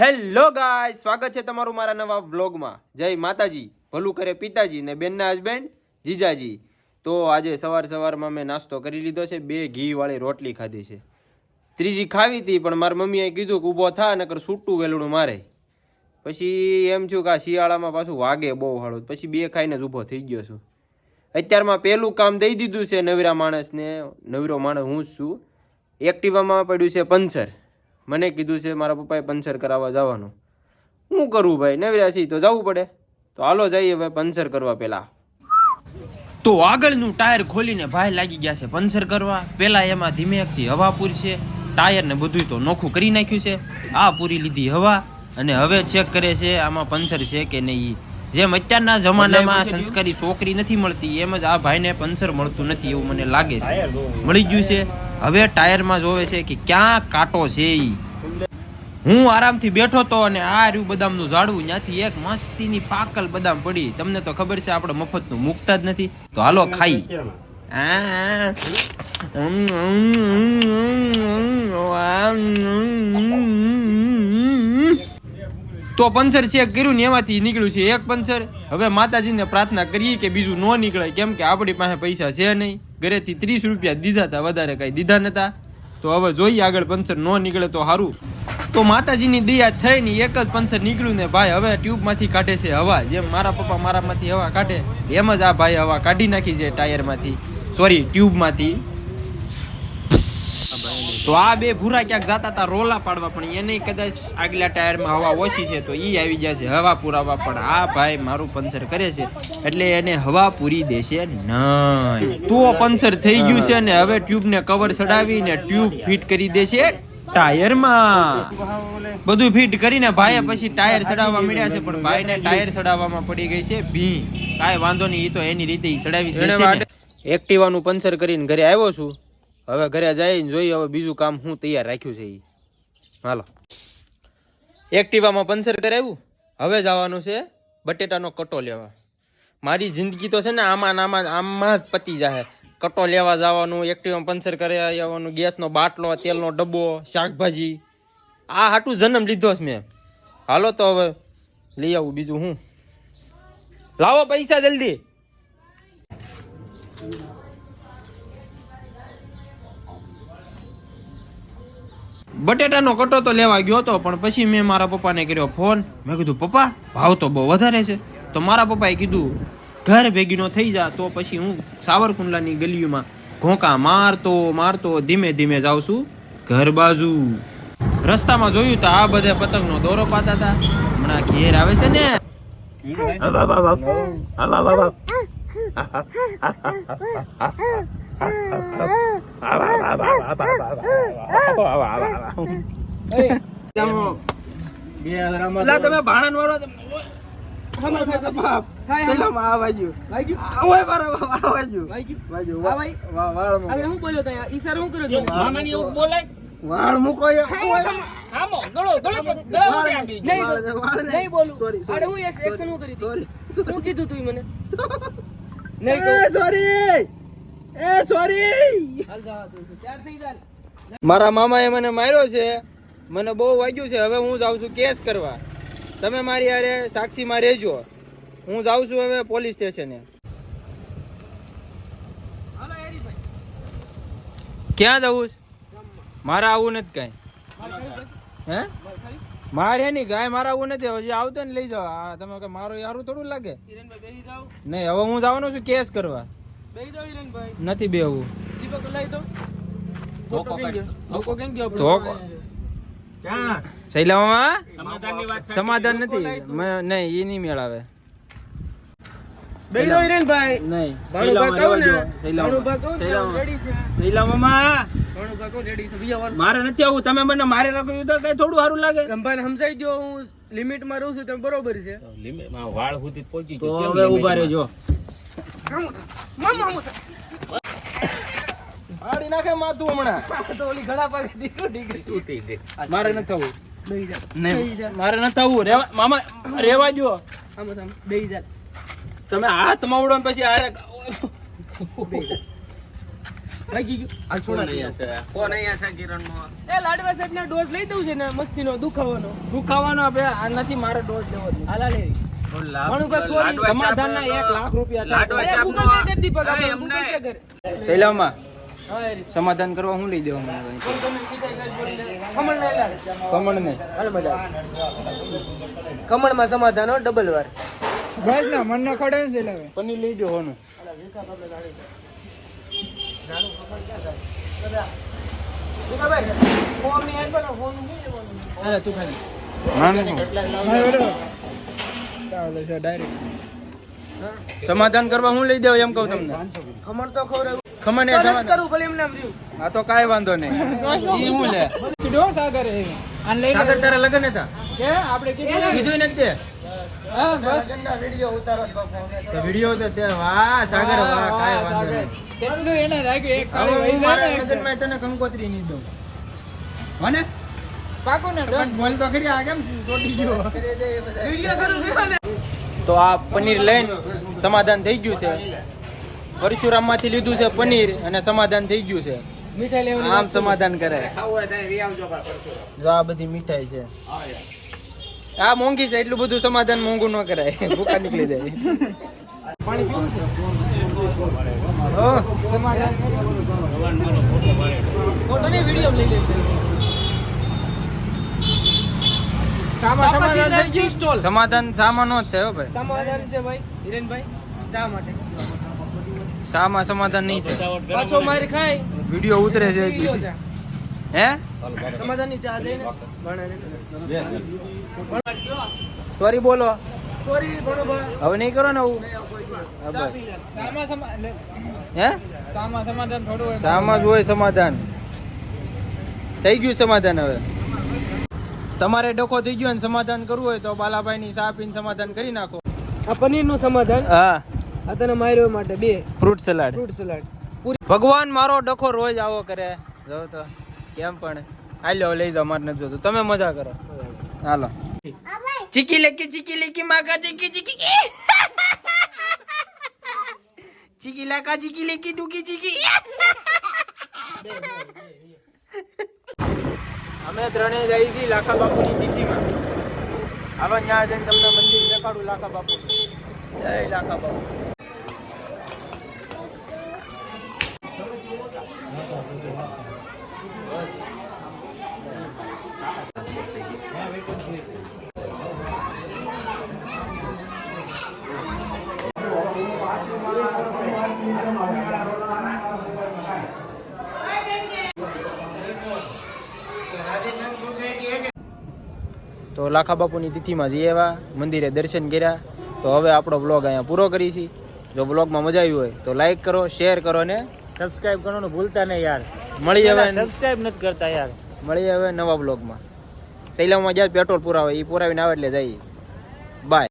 Hello ગાય સ્વાગત છે તમારું મારા નવા વ્લોગમાં જય માતાજી, ભલું કરે પિતાજી ને બેનના હસબન્ડ જીજાજી. તો આજે સવાર સવારમાં મેં નાસ્તો કરી લીધો છે, બે ઘીવાળી રોટલી ખાધી છે. ત્રીજી ખાવી હતી, પણ મારી મમ્મીએ કીધું કે ઊભો થા, નકર છૂટું વેલણું મારે. પછી એમ થયું કે આ શિયાળામાં પાછું વાગે બહુ હાળું પછી બે ખાઈને જ ઊભો થઈ ગયો છું. અત્યારમાં પહેલું કામ દઈ દીધું છે નવીરા માણસને. નવીરો માણસ હું જ છું. એક્ટિવામાં પડ્યું છે પંચર. મને કીધું છે મારા પપ્પાએ પંચર કરાવવા જવાનું. શું કરવું ભાઈ? નવરા છીએ તો જવું પડે. તો હાલો જઈએ હવે પંચર કરવા પહેલા તો આગળનું ટાયર ખોલીને ભાઈ લાગી ગયા છે પંચર કરવા. પહેલા એમાં ધીમેકથી હવા પૂરશે. ટાયર ને બધું તો નોખું કરી નાખ્યું છે. આ પૂરી લીધી હવા અને હવે ચેક કરે છે આમાં પંચર છે કે નહીં. જેમ અત્યારના જમાનામાં સંસ્કારી છોકરી નથી મળતી એમ જ આ ભાઈને પંચર મળતું નથી એવું મને લાગે છે. મળી ગયું છે. હવે ટાયરમાં જોવે છે કે ક્યાં કાંટો છે ઈ. હું આરામથી બેઠો તો અને આ રહ્યું બદામનું ઝાડવું. ત્યાંથી એક મસ્તીની પાકલ બદામ પડી. તમને તો ખબર છે, આપણે મફતનું મૂકતા જ નથી. તો હાલો, ખાઈ. તો પંચર ચેક કર્યું ને એમાંથી નીકળ્યું છે, એક પંચર. હવે માતાજીને પ્રાર્થના કરીએ કે બીજું ન નીકળે, કેમ કે આપણી પાસે પૈસા છે નહીં. ઘરેથી ત્રીસ રૂપિયા દીધા હતા, વધારે કઈ દીધા નતા. તો હવે જોઈએ આગળ પંચર ન નીકળે તો સારું તો માતાજીની દયા થઈ ને એક જ પંચર નીકળ્યું ને ભાઈ, હવે ટ્યુબમાંથી કાઢે છે હવા. જેમ મારા પપ્પા મારામાંથી હવા કાઢે, એમ જ આ ભાઈ હવા કાઢી નાખી છે ટાયરમાંથી. સોરી ટ્યુબમાંથી. તો આ બે ભૂરા ક્યાંક જતા હતા રોલા પાડવા પણ એને કદાચ આગલા ટાયરમાં હવા ઓછી છે તો એ આવી જશે હવા પુરાવા પણ આ ભાઈ મારું પંચર કરે છે એટલે એને હવા પૂરી દેશે નહીં. તો પંચર થઈ ગયું છે અને હવે ટ્યુબને કવર ચડાવીને ટ્યુબ ફિટ કરી દેશે ટાયરમાં. બધું ફિટ કરીને ભાઈએ પછી ટાયર ચડાવવા મળ્યા છે પણ ભાઈને ટાયર ચડાવવામાં પડી ગઈ છે ભી કાંઈ વાંધો નહીં એ તો એની રીતે ચડાવી દેશે એક્ટિવાનું પંચર કરીને ઘરે આવ્યો છું. હવે ઘરે જઈને જોઈએ હવે બીજું કામ હું તૈયાર રાખ્યું છે એ હાલો. એક્ટિવામાં પંચર કરાવ્યું? હવે જવાનું છે બટેટાનો કટો લેવા. મારી જિંદગી તો છે ને આમાં આમાં આમાં જ પતી જાય કટો લેવા જવાનું, એક્ટિવામાં પંચર કરી આવવાનું, ગેસનો બાટલો, તેલનો ડબ્બો, શાકભાજી. આ હાટું જન્મ લીધો છે મેં. હાલો તો હવે લઈ આવું બીજું હું. લાવો પૈસા જલ્દી. બટેટાનો કટો તો લેવા ગયો હતો પણ પછી મેં મારા પપ્પાને કર્યો ફોન. મેં કીધું પપ્પા ભાવ તો બહુ વધારે છે. તો મારા પપ્પાએ કીધું ઘર ભેગીનો થઈ જા તો પછી હું સાવરકુંડલાની ગલીઓમાં ઘોંકા મારતો મારતો ધીમે ધીમે જાઉં છું ઘર બાજુ. રસ્તામાં જોયું તો આ બધે પતંગનો દોરો પાતા હતા. હમણાં ઘેર આવે છે ને. તમે ભાણન વાળો વાળ મૂકો કીધું તું મને? એ, sorry. મારા મામાએ મને માર્યો છે. મને બહુ વાગ્યું છે. હવે હું જાઉં છું કેસ કરવા. તમે મારી યારે સાક્ષીમાં રહેજો. હું જાઉં છું હવે પોલીસ સ્ટેશને. ક્યાં જવું છે? મારે આવું નથી કઈ. હે? મારે નહીં ગાય મારે આવું નથી. હજી આવતો ને લઈ જાઓ. આ તમે કે મારો યારું થોડું લાગે? નહીં હવે હું જવાનું છું કેસ કરવા. નથી બેવું સમાધાન નથી. નહીં એ નહીં મેળાવે. મારે નથી આવું. તમે મને મારે રાખ્યું તો કઈ થોડું સારું લાગે. સમજાઈ ગયો હું. લિમિટમાં રહું છું તમે બરોબર છે. તો હવે ઊભા રહેજો. આડી નાખે માથું હમણાં. તો ઓલી ઘડા પાસે દીકરી તૂટી દે. મારે ન આવું બેહી જા. નહીં. મારે ન થવું રેવા મામા રેવા જો બે આમ તમે હાથ માવડો ને પછી હારે બેહી જા. ભાગી ગયો? હાલ છોડા કોણ અહીંયા છે કિરણનો? એ લાડવા સાહેબ ને ડોઝ લઈ દઉં છે ને મસ્તીનો દુખાવાનો. દુખાવાનો આપડે આ નથી મારે ડોઝ લેવો. હાલા લે પણ ઉપર સોરી સમાધાન કરવા હું લઈ દેવા મને. કમળ ને હાલ મજા સમાધાન ડબલ વાર. બસ ને મને ખડે ને પનીર લઈ દો હોનું. ની એડ બનાવો છે ખાલી સમાધાન કરવા હું લઈ દેવા એમ કહું તમને? ખમણ તો ખવડાવું. ખમણ એ સમાધાન. કરું ભલે એમ નામ રહ્યું. આ તો કાંઈ વાંધો નહીં. ઈ હું લે. કીધો સાગર. એ આને લઈ સાગર તારા લગન હતા? કે આપણે કીધું કીધું ને? તે? હા બસ. તો વીડિયો તો તે વાહ સાગર વાહ કાંઈ વાંધો નહીં. કેટલું એને લાગ્યું એક ખાલી વહી જાય ને. લગનમાં તને કંકોત્રી નહીં દઉં. હોને? પાકું ને પણ બોલ તો ખરી આ કેમ ચોટી ગયો? વિડિયો શરૂ થયો ને? તો આ પનીર લઈને સમાધાન થઈ ગયું છે. પરશુરામમાંથી લીધું છે પનીર અને સમાધાન થઈ ગયું છે. આમ સમાધાન કરે. જો આ બધી મીઠાઈ છે. આ મોંઘી છે એટલું બધું સમાધાન મોંઘું ન કરાય. ભૂખા નીકળી જાય. પાણી પીવું છે? ઓ, ફોટો નહીં વિડિયો લઈ લેશે સામા સમાધાન થઈ ગયું? સ્ટોલ. સમાધાન સામાં નો જ થાય ભાઈ. સમાધાન છે ભાઈ હિરેનભાઈ ચા માટે. સામાં સમાધાન નહીં થાય. પાછો મારી ખાય વિડિયો ઉતરે છે હે? સમાધાનની ચા દે ને. સોરી બોલો. સોરી હવે નહીં કરો ને આવું? હા. સામા સમા હે? સામા સમાધાન થોડું હોય. સામાં જ હોય સમાધાન. થઈ ગયું સમાધાન હવે. તમારે ડખો થઈ ગયો ને સમાધાન કરવું હોય તો બાલાભાઈ ની ચા પીને સમાધાન કરી નાખો. આ પનીરનું સમાધાન? હા. આ તને માર્યો માટે બે. ફ્રૂટ સલાડ ફ્રૂટ સલાડ ભગવાન મારો ડખો રોજ આવો કરે. જો તો કેમ પણ. હાલો લઈ જાઓ મારે નથી જોતું. તમે મજા કરો. હાલો. ચીકી લેકી ચીકી લેકી માકા ચીકી ચીકી ચીકી. લાકા ચીકી લેકી ડુકી ચીકી. અમે ત્રણેય જઈએ છીએ લાખા બાપુની તિથિમાં. હાલો, ત્યાં જઈને તમને મંદિર દેખાડું લાખા બાપુ જય લાખા બાપુ. તો લાખા બાપુની તિથિમાં જઈ આવ્યા મંદિરે દર્શન કર્યા. તો હવે આપણો બ્લોગ અહીંયા પૂરો કરી છીએ જો બ્લોગમાં મજા આવી હોય તો લાઈક કરો શેર કરો ને સબસ્ક્રાઈબ કરવાનું ભૂલતા નહીં યાર. મળી હવે સબસ્ક્રાઈબ નથી કરતા યાર. મળી હવે નવા બ્લોગમાં શૈલામાં જ્યાં પેટ્રોલ પુરાવે એ પુરાવીને આવે એટલે જઈએ. બાય